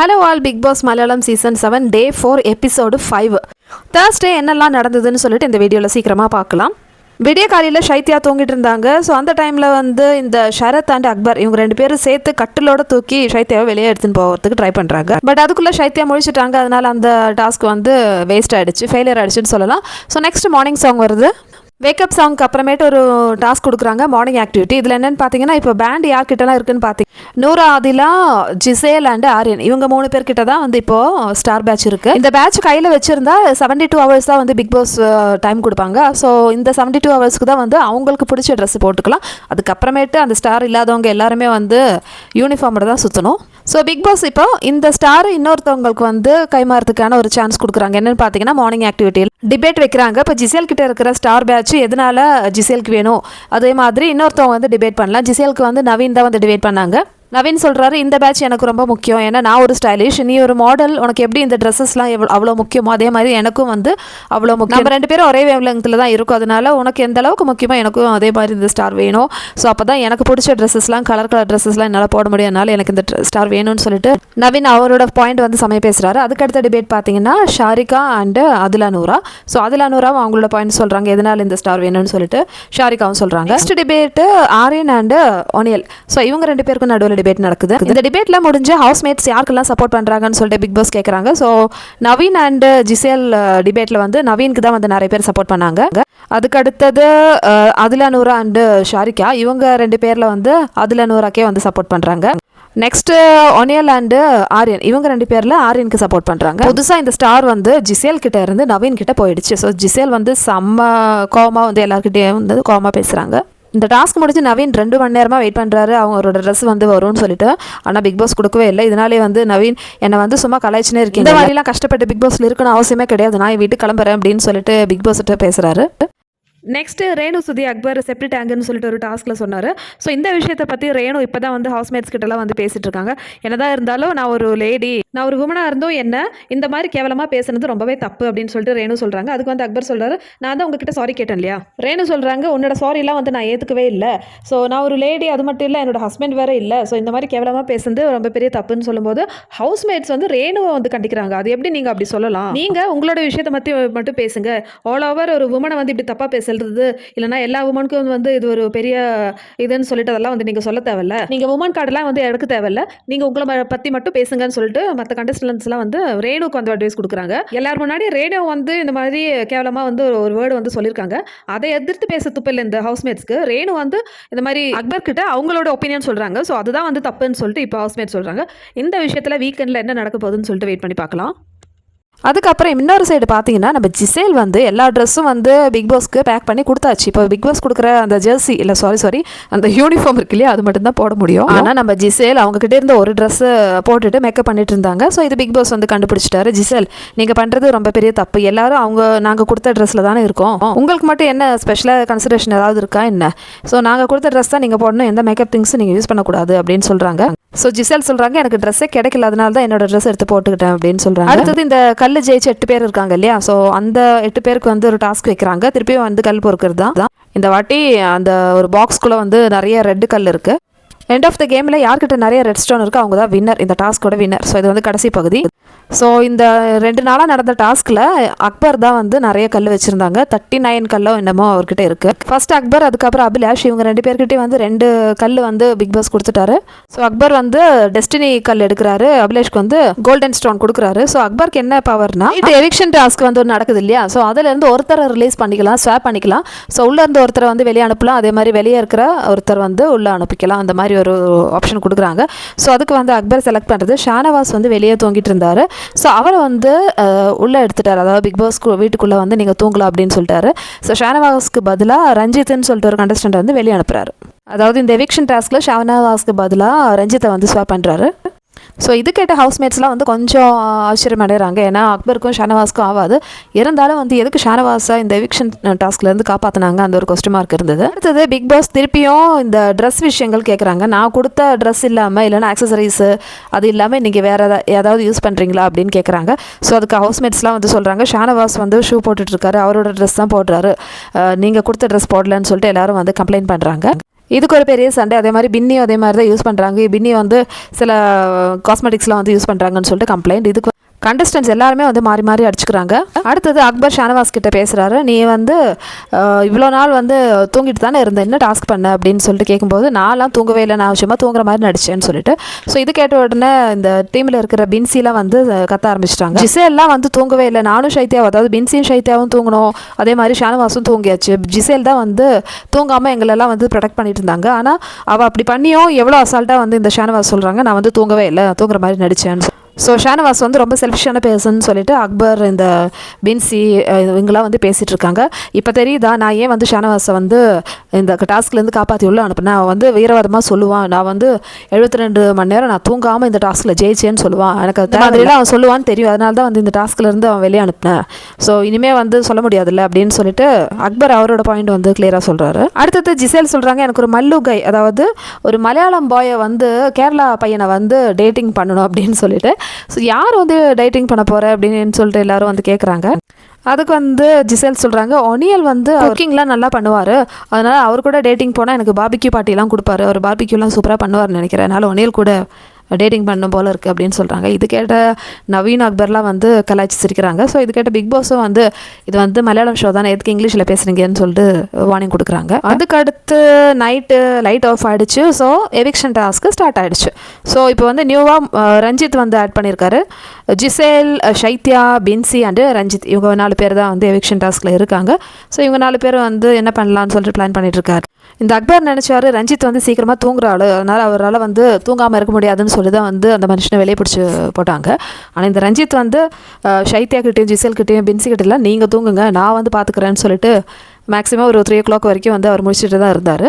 Hello all big boss Malayalam season seven day four episode five Thursday என்னெல்லாம் நடந்ததுன்னு சொல்லிட்டு இந்த வீடியோவில் சீக்கிரமாக பார்க்கலாம். விடிய காலையில் ஷைத்யா தூங்கிட்டு இருந்தாங்க. ஸோ அந்த டைமில் வந்து இந்த ஷரத் அண்ட் அக்பர் இவங்க ரெண்டு பேரும் சேர்த்து கட்டிலோட தூக்கி ஷைத்யாவை வெளியே எடுத்துன்னு போகிறதுக்கு ட்ரை பண்ணுறாங்க பட் அதுக்குள்ளே ஷைத்யா முடிச்சுட்டாங்க அதனால் அந்த டாஸ்க் வந்து வேஸ்ட் ஆகிடுச்சு ஃபெயிலியர் ஆகிடுச்சுன்னு சொல்லலாம். ஸோ நெக்ஸ்ட் மார்னிங் சாங் வருது. வேக்கப் சாங்க்கு அப்புறமேட்டு ஒரு டாஸ்க் கொடுக்குறாங்க மார்னிங் ஆக்டிவிட்டி இதில் என்னென்னு பார்த்தீங்கன்னா இப்போ பேண்ட் யார்கிட்டலாம் இருக்குன்னு பார்த்தீங்க நூரா ஆதிலா ஜிசேல் அண்ட் ஆரியன். இவங்க மூணு பேர்கிட்ட தான் வந்து இப்போது ஸ்டார் பேட்ச் இருக்குது இந்த பேட்ச் கையில் வச்சுருந்தா செவன்டி டூ ஹவர்ஸ் தான் வந்து பிக் பாஸ் டைம் கொடுப்பாங்க. ஸோ இந்த செவன்டி டூ ஹவர்ஸ்க்கு தான் வந்து அவங்களுக்கு பிடிச்ச ட்ரெஸ் போட்டுக்கலாம். அதுக்கப்புறமேட்டு அந்த ஸ்டார் இல்லாதவங்க எல்லாருமே வந்து யூனிஃபார்மோட தான் சுற்றணும் ஸோ பிக் பாஸ் இப்போ இந்த ஸ்டார் இன்னொருத்தவங்களுக்கு வந்து கைமாறதுக்கான ஒரு சான்ஸ் கொடுக்குறாங்க. என்னன்னு பார்த்தீங்கன்னா மார்னிங் ஆக்டிவிட்டியில் டிபேட் வைக்கிறாங்க. இப்போ ஜிசேல் கிட்ட இருக்கிற ஸ்டார் பேட்ச் எதனால ஜிசேலுக்கு வேணும்? அதே மாதிரி இன்னொருத்தவங்க வந்து டிபேட் பண்ணலாம். ஜிசேலுக்கு வந்து நவீன் தான் வந்து டிபேட் பண்ணாங்க. நவீன் சொல்கிறாரு இந்த பேட்ச் எனக்கு ரொம்ப முக்கியம். ஏன்னா நான் ஒரு ஸ்டைலிஷ் நீ ஒரு மாடல் உனக்கு எப்படி இந்த ட்ரெஸ்ஸஸ்லாம் எவ்வளோ அவ்வளோ முக்கியமோ அதே மாதிரி எனக்கும் வந்து அவ்வளோ முக்கியம். நம்ம ரெண்டு பேரும் ஒரே வேவ்லெங்கில் தான் இருக்கும். அதனால உனக்கு எந்த அளவுக்கு முக்கியமோ எனக்கும் அதே மாதிரி இந்த ஸ்டார் வேணும். ஸோ அப்போ தான் எனக்கு பிடிச்ச ட்ரெஸ்ஸஸ்லாம் கலர் கலர் ட்ரெஸ்ஸஸ்லாம் என்னால் போட முடியும். அதனால எனக்கு இந்த ஸ்டார் வேணும்னு சொல்லிட்டு நவீன் அவரோட பாயிண்ட் வந்து சமயம் பேசுகிறாரு அதுக்கடுத்த டிபேட் பார்த்தீங்கன்னா ஷாரிகா அண்டு அதுலா நூரா. ஸோ அதுலா நூறாவும் அவங்களோட பாயிண்ட் சொல்கிறாங்க எதனால இந்த ஸ்டார் வேணும்னு சொல்லிட்டு ஷாரிகாவும் சொல்கிறாங்க next debate Aryan and Oneal. So இவங்க ரெண்டு பேருக்கும் நடுவில் டிபேட் நடக்குது. இந்த டிபேட்ல முடிஞ்ச ஹவுஸ்மேட்ஸ் யாருக்கெல்லாம் சப்போர்ட் பண்றாங்கன்னு சொல்லிட்டு பிக் பாஸ் கேட்குறாங்க ஸோ நவீன் அண்ட் ஜிசேல் டிபேட்ல வந்து நவீனுக்கு தான் வந்து நிறைய பேர் சப்போர்ட் பண்ணாங்க. அதுக்கு அடுத்தது அஹ், அதுல நூரா அண்டு ஷாரிகா. இவங்க ரெண்டு பேர்ல வந்து அதுல நூராக்கே வந்து சப்போர்ட் பண்றாங்க. Next Oneal and Aryan. இவங்க ரெண்டு பேர்ல ஆரியனுக்கு சப்போர்ட் பண்றாங்க. புதுசா இந்த ஸ்டார் வந்து ஜிசேல் கிட்ட இருந்து நவீன் கிட்ட போயிடுச்சு. ஸோ ஜிசேல் வந்து செம்ம கோமா வந்து எல்லாருக்கிட்டையும் வந்து கோமா பேசுறாங்க. இந்த டாஸ்க் முடிஞ்சு நவீன் ரெண்டு மணி நேரமாக வெயிட் பண்ணுறாரு அவங்களோட ட்ரெஸ் வந்து வரும்னு சொல்லிட்டு. ஆனால் பிக் பாஸ் கொடுக்கவே இல்லை. இதனாலே வந்து நவீன் என்னை வந்து சும்மா கலாய்ச்சினே இருக்கீங்க. இந்த மாதிரிலாம் கஷ்டப்பட்டு பிக் பாஸ்ல இருக்கணும் அவசியமே கிடையாது. நான் வீட்டுக்கு கிளம்புறேன் அப்படின்னு சொல்லிட்டு பிக் பாஸ் கிட்ட நெக்ஸ்ட் ரேணு சுதி அக்பர் செப்டி டேங்குன்னு சொல்லிட்டு ஒரு டாஸ்க்கில் சொன்னார். ஸோ இந்த விஷயத்தை பற்றி ரேணு இப்போ தான் வந்து ஹவுஸ்மேட்ஸ் கிட்டலாம் வந்து பேசிட்டு இருக்காங்க. என்னதான் இருந்தாலும் நான் ஒரு லேடி நான் ஒரு உமனாக இருந்தும் என்ன இந்த மாதிரி கேவலமாக பேசுனது ரொம்பவே தப்பு அப்படின்னு சொல்லிட்டு ரேணு சொல்கிறாங்க அதுக்கு வந்து அக்பர் சொல்கிறாரு நான் தான் உங்ககிட்ட சாரி கேட்டேன் இல்லையா? ரேணு சொல்கிறாங்க உன்னோட சாரிலாம் வந்து நான் ஏற்றுக்கவே இல்லை. ஸோ நான் ஒரு லேடி அது மட்டும் இல்லை என்னோட ஹஸ்பண்ட் வேறு இல்லை. ஸோ இந்த மாதிரி கேவலமாக பேசுனது ரொம்ப பெரிய தப்புன்னு சொல்லும்போது ஹவுஸ்மேட்ஸ் வந்து ரேணுவை வந்து கண்டிக்கிறாங்க. அது எப்படி நீங்கள் அப்படி சொல்லலாம்? நீங்கள் உங்களோட விஷயத்தை பற்றி மட்டும் பேசுங்க. ஆல் ஓவர் ஒரு உமனை வந்து இப்படி தப்பாக செல்றது. இல்லைனா எல்லா உமனுக்கும் வந்து இது ஒரு பெரிய இதுன்னு சொல்லிட்டு அதெல்லாம் வந்து நீங்கள் சொல்ல தேவையில்ல. நீங்கள் உமன் கார்டெல்லாம் வந்து எடுக்க தேவையில்ல. நீங்கள் உங்களை ம- பற்றி மட்டும் பேசுங்கன்னு சொல்லிட்டு மற்ற கண்டஸ்டன்ஸ்லாம் வந்து ரேணுக்கு வந்து அட்வைஸ் கொடுக்குறாங்க. எல்லாரும் முன்னாடி ரேணு வந்து இந்த மாதிரி கேவலமாக வந்து ஒரு- வேர்டு வந்து சொல்லியிருக்காங்க. அதை எதிர்த்து பேச துப்பில் இந்த ஹவுஸ்மேட்ஸ்க்கு ரேணு வந்து இந்த மாதிரி அக்பர் கிட்ட அவங்களோட ஒப்பீனியன் சொல்கிறாங்க ஸோ அதுதான் வந்து தப்புன்னு சொல்லிட்டு இப்போ ஹவுஸ்மேட் சொல்கிறாங்க இந்த விஷயத்தில் வீக்கெண்டில் என்ன நடக்க போகுதுன்னு சொல்லிட்டு வெயிட் பண்ணி பார்க்கலாம். அதுக்கப்புறம் இன்னொரு சைடு பார்த்தீங்கன்னா நம்ம ஜிசேல் வந்து எல்லா ட்ரெஸ்ஸும் வந்து பிக் பாஸ்க்கு பேக் பண்ணி கொடுத்தாச்சு. இப்போ பிக் பாஸ் கொடுக்குற அந்த ஜெர்சி இல்லை சாரி சாரி அந்த யூனிஃபார்ம் இருக்கு இல்லையா அது மட்டும் தான் போட முடியும். ஆனால் நம்ம ஜிசேல் அவங்க கிட்ட இருந்த ஒரு ட்ரெஸ்ஸு போட்டுட்டு மேக்கப் பண்ணிட்டு இருந்தாங்க. ஸோ இது பிக் பாஸ் வந்து கண்டுபிடிச்சிட்டாரு. ஜிசேல் நீங்கள் பண்ணுறது ரொம்ப பெரிய தப்பு. எல்லாரும் அவங்க நாங்கள் கொடுத்த ட்ரெஸ்ஸில் தானே இருக்கோம். உங்களுக்கு மட்டும் என்ன ஸ்பெஷலாக கன்சிடரேஷன் ஏதாவது இருக்கா என்ன? ஸோ நாங்கள் கொடுத்த ட்ரெஸ் தான் நீங்கள் போடணும். எந்த மேக்கப் திங்ஸும் நீங்கள் யூஸ் பண்ணக்கூடாது அப்படின்னு சொல்கிறாங்க ஸோ ஜிசல் சொல்கிறாங்க எனக்கு ட்ரெஸ்ஸே கிடைக்கல அதனால தான் என்னோட ட்ரெஸ் எடுத்து போட்டுக்கிட்டேன் அப்படின்னு சொல்கிறாங்க அடுத்தது இந்த கல் ஜெயிச்சு எட்டு பேர் இருக்காங்க இல்லையா? ஸோ அந்த எட்டு பேருக்கு வந்து ஒரு டாஸ்க் வைக்கிறாங்க. திருப்பியும் வந்து கல் பொறுக்கிறது தான் இந்த வாட்டி அந்த ஒரு பாக்ஸ்குள்ளே வந்து நிறைய ரெட்டு கல் இருக்குது எண்ட் ஆஃப் த கேமில் யார்கிட்ட நிறைய ரெட் ஸ்டோன் இருக்கோ அவங்க தான் வின்னர் இந்த டாஸ்கோட வின்னர் ஸோ இது வந்து கடைசி பகுதி. ஸோ இந்த ரெண்டு நாளாக நடந்த டாஸ்கில் அக்பர் தான் வந்து நிறைய கல் வச்சுருந்தாங்க. தேர்ட்டி நைன் கல்லோ என்னமோ அவர்கிட்ட இருக்குது ஃபர்ஸ்ட் அக்பர் அதுக்கப்புறம் அபிலாஷ் இவங்க ரெண்டு பேர்கிட்டயும் வந்து ரெண்டு கல் வந்து பிக் பாஸ் கொடுத்துட்டாரு. ஸோ அக்பர் வந்து டெஸ்டினி கல் எடுக்கிறாரு. அபிலாஷ்க்கு வந்து கோல்டன் ஸ்டோன் கொடுக்குறாரு. ஸோ அக்பருக்கு என்ன பவர்னா இது எவிக்ஷன் டாஸ்க் வந்து நடக்குது இல்லையா? ஸோ அதுலேருந்து ஒருத்தரை ரிலீஸ் பண்ணிக்கலாம் ஸ்வாப் பண்ணிக்கலாம். ஸோ உள்ளே இருந்து ஒருத்தரை வந்து வெளியே அனுப்பலாம். அதே மாதிரி வெளியே இருக்கிற ஒருத்தர் வந்து உள்ளே அனுப்பிக்கலாம். அந்த மாதிரி ஒரு ஆப்ஷன் கொடுக்குறாங்க. ஸோ அதுக்கு வந்து அக்பர் செலக்ட் பண்ணுறது ஷானவாஸ் வந்து வெளியே தூங்கிட்டு இருந்தார். ஸோ அவரை வந்து உள்ளே எடுத்துட்டார். அதாவது பிக் பாஸ் வீட்டுக்குள்ளே வந்து நீங்கள் தூங்கலாம் அப்படின்னு சொல்லிட்டாரு. ஸோ ஷானவாஸ்க்கு பதிலாக ரஞ்சித்னு சொல்லிட்டு ஒரு கண்டஸ்டன்ட் வந்து வெளியே அனுப்புகிறாரு அதாவது இந்த எவிக்ஷன் டாஸ்கில் ஷானவாஸ்க்கு பதிலாக ரஞ்சித்தை வந்து ஸ்வாப் பண்ணுறாரு ஸோ இது கேட்ட ஹவுஸ்மேட்ஸ்லாம் வந்து கொஞ்சம் ஆச்சரியம் அடைகிறாங்க ஏன்னா அக்பருக்கும் ஷானவாஸ்க்கும் ஆகாது. இருந்தாலும் வந்து எதுக்கு ஷானவாஸை இந்த எவிக்ஷன் டாஸ்க்லேருந்து காப்பாற்றினாங்க அந்த ஒரு கொஸ்டின் மார்க் இருந்தது. அடுத்தது பிக் பாஸ் திருப்பியும் இந்த ட்ரெஸ் விஷயங்கள் கேட்குறாங்க நான் கொடுத்த ட்ரெஸ் இல்லாமல் இல்லைன்னா ஆக்சசரிஸு அது இல்லாமல் நீங்கள் வேறு ஏதாவது யூஸ் பண்ணுறீங்களா அப்படின்னு கேட்குறாங்க ஸோ அதுக்கு ஹவுஸ்மேட்ஸ்லாம் வந்து சொல்கிறாங்க ஷானவாஸ் வந்து ஷூ போட்டுட்ருக்காரு அவரோட ட்ரெஸ் தான் போடுறாரு. நீங்கள் கொடுத்த ட்ரெஸ் போடலன்னு சொல்லிட்டு எல்லோரும் வந்து கம்ப்ளைண்ட் பண்ணுறாங்க இதுக்கு ஒரு பெரிய சண்டை. அதே மாதிரி பின்னியும் அதே மாதிரி தான் யூஸ் பண்ணுறாங்க பின்னி வந்து சில uh, காஸ்மெட்டிக்ஸ்லாம் வந்து யூஸ் பண்ணுறாங்கன்னு சொல்லிட்டு கம்ப்ளைண்ட் இதுக்கு கண்டஸ்டன்ஸ் எல்லாருமே வந்து மாறி மாறி அடிச்சுக்கிறாங்க. அடுத்தது அக்பர் ஷானவாஸ் கிட்ட பேசுகிறாரு நீ வந்து இவ்வளோ நாள் வந்து தூங்கிட்டு தானே இருந்த என்ன டாஸ்க் பண்ண? அப்படின்னு சொல்லிட்டு கேட்கும்போது நான்லாம் தூங்கவே இல்லை. நான் விஷயமா தூங்குற மாதிரி நடிச்சேன்னு சொல்லிட்டு. ஸோ இது கேட்ட உடனே இந்த டீமில் இருக்கிற பின்சிலாம் வந்து கத்த ஆரம்பிச்சிட்டாங்க. ஜிசேல்லாம் வந்து தூங்கவே இல்லை. நானும் சைத்தியாவும் அதாவது பின்சியும் சைத்தியாவும் தூங்கணும். அதே மாதிரி ஷானவாஸும் தூங்கியாச்சு. ஜிசேல் தான் வந்து தூங்காமல் எங்களெல்லாம் வந்து ப்ரொடெக்ட் பண்ணிட்டு இருந்தாங்க. ஆனால் அவள் அப்படி பண்ணியும் எவ்வளோ அசால்ட்டாக வந்து இந்த ஷானவாஸ் சொல்கிறாங்க நான் வந்து தூங்கவே இல்லை. தூங்குற மாதிரி நடிச்சேன்னு ஸோ ஷானவாஸ் வந்து ரொம்ப செல்ஃபிஷான பேர்சன் சொல்லிட்டு அக்பர் இந்த பின்சி அஹ், இவங்கெல்லாம் வந்து பேசிகிட்டு இருக்காங்க இப்போ தெரியுதா? நான் ஏன் வந்து ஷானவாஸை வந்து இந்த டாஸ்க்லேருந்து காப்பாற்றி உள்ள அனுப்புனேன்? அவன் வந்து வீரவாதமாக சொல்லுவான். நான் வந்து எழுபத்தி ரெண்டு மணி நேரம் நான் தூங்காமல் இந்த டாஸ்கில் ஜெயிச்சேன்னு சொல்லுவான். எனக்கு அந்த மாதிரிலாம். அவன் சொல்லுவான்னு தெரியும். அதனால தான் வந்து இந்த டாஸ்க்லேருந்து அவன் வெளியே அனுப்புனேன். ஸோ இனிமேல் வந்து சொல்ல முடியாதுல்ல அப்படின்னு சொல்லிட்டு அக்பர் அவரோட பாயிண்ட் வந்து கிளியராக சொல்கிறாரு அடுத்தது ஜிசேல் சொல்கிறாங்க எனக்கு ஒரு மல்லு கை. அதாவது ஒரு மலையாளம் பாயை வந்து கேரளா பையனை வந்து டேட்டிங் பண்ணணும் அப்படின்னு சொல்லிட்டு ஸோ யார் வந்து டைட்டிங் பண்ண போகிற அப்படின்னு சொல்லிட்டு எல்லாரும் வந்து கேட்குறாங்க அதுக்கு வந்து ஜிசேல் சொல்கிறாங்க ஒனியல் வந்து குக்கிங்லாம் நல்லா பண்ணுவார். அதனால் அவர் கூட டேட்டிங் போனால் எனக்கு பாபிக்யூ பார்ட்டிலாம் கொடுப்பாரு. அவர் பாபிக்யூலாம் சூப்பராக பண்ணுவார்னு நினைக்கிறேன். அதனால் ஒனியல் கூட டேட்டிங் பண்ணும் போல் இருக்குது அப்படின்னு சொல்கிறாங்க இது கேட்ட நவீன் அக்பர்லாம் வந்து கலாய்ச்சி சிரிக்கிறாங்க. ஸோ இது கேட்ட பிக் பாஸும் வந்து இது வந்து மலையாளம் ஷோ தானே எதுக்கு இங்கிலீஷில் பேசுகிறீங்கன்னு சொல்லிட்டு வார்னிங் கொடுக்குறாங்க. அதுக்கு அடுத்து நைட்டு லைட் ஆஃப் ஆகிடுச்சு ஸோ எவிக்ஷன் டாஸ்க்கு ஸ்டார்ட் ஆகிடுச்சு ஸோ இப்போ வந்து நியூவாக ரஞ்சித் வந்து ஆட் பண்ணியிருக்காரு ஜிசேல் ஷைத்யா பின்சி அண்டு ரஞ்சித் இவங்க நாலு பேர் தான் வந்து எவிக்ஷன் டாஸ்கில் இருக்காங்க. ஸோ இவங்க நாலு பேர் வந்து என்ன பண்ணலான்னு சொல்லிட்டு பிளான் பண்ணிட்டு இருக்காரு. இந்த அக்பர் நினச்சாரு ரஞ்சித் வந்து சீக்கிரமாக தூங்குற ஆளு அதனால் அவரால் வந்து தூங்காமல் இருக்க முடியாதுன்னு சொல்லி தான் வந்து அந்த மனுஷனை வெளியே பிடிச்சி போட்டாங்க. ஆனால் இந்த ரஞ்சித் வந்து அஹ், ஜிசல்கிட்டையும் கிட்டேயும் நீங்கள் தூங்குங்க நான் வந்து பார்த்துக்கிறேன்னு சொல்லிட்டு மேக்ஸிமம் ஒரு த்ரீ ஓ கிளாக் வரைக்கும் வந்து அவர் முடிச்சுட்டு தான் இருந்தார்.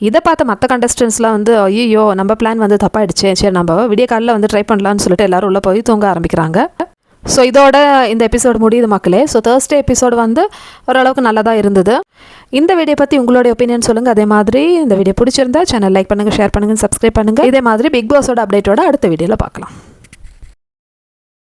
இதை பார்த்த மற்ற கண்டஸ்டன்ஸ்லாம் வந்து ஐயோ நம்ம பிளான் வந்து தப்பாயிடுச்சே சரி நம்ம விடிய காலையில் வந்து ட்ரை பண்ணலான்னு சொல்லிட்டு எல்லாரும் உள்ளே போய் தூங்க ஆரம்பிக்கிறாங்க. ஸோ இதோட இந்த எபிசோடு முடியுது மக்களே. ஸோ தேர்ஸ்டே எபிசோடு வந்து ஓரளவுக்கு நல்லதாக இருந்தது. இந்த வீடியோ பற்றி உங்களுடைய ஒப்பீனியன் சொல்லுங்கள் அதே மாதிரி இந்த வீடியோ பிடிச்சிருந்தா சேனல் லைக் பண்ணுங்கள் ஷேர் பண்ணுங்கள் சப்ஸ்கிரைப் பண்ணுங்கள் இதே மாதிரி பிக் பாஸோட அப்டேட்டோட அடுத்த வீடியோவில் பார்க்கலாம்.